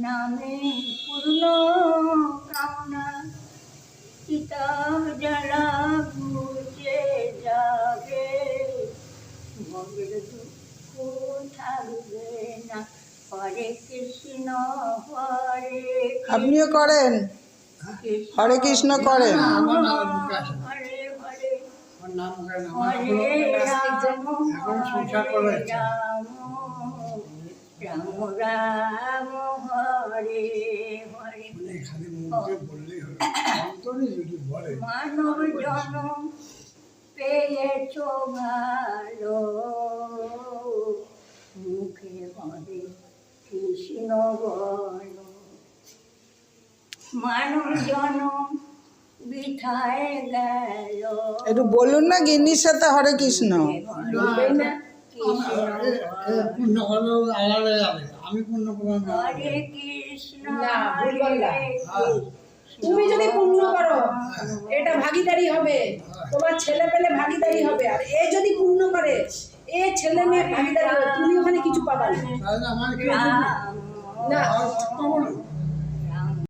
নামে পূর্ণ কামনা। কিতাব জ্বালা বুঝে যাবে। মনের দুঃখ থাকবে না। হরে কৃষ্ণ হরে আপনিও করেন। হরে কৃষ্ণ করেন। হরে হরে হরে রাম। রাম রাম রাম হরে হরে মানে মুখে বললেই হবে অন্তরে যদি বলে মানব জনম পেয়েছ ভালো মুখে কৃষ্ণ বল মানব জনম বিঠায় গেল। একটু বলুন না গিন্নির সাথে হরে কৃষ্ণ। না পূর্ণ আলাদা যাবে আমি পূর্ণ করলাম না। তুমি যদি পূর্ণ করো এটা ভাগিদারি হবে। তোমার ছেলে পেলে ভাগিদারি হবে। আর এ যদি পূর্ণ করে এ ছেলে মেয়ে ভাগিদারি হবে। তুমি ওখানে কিছু না। পাবো না।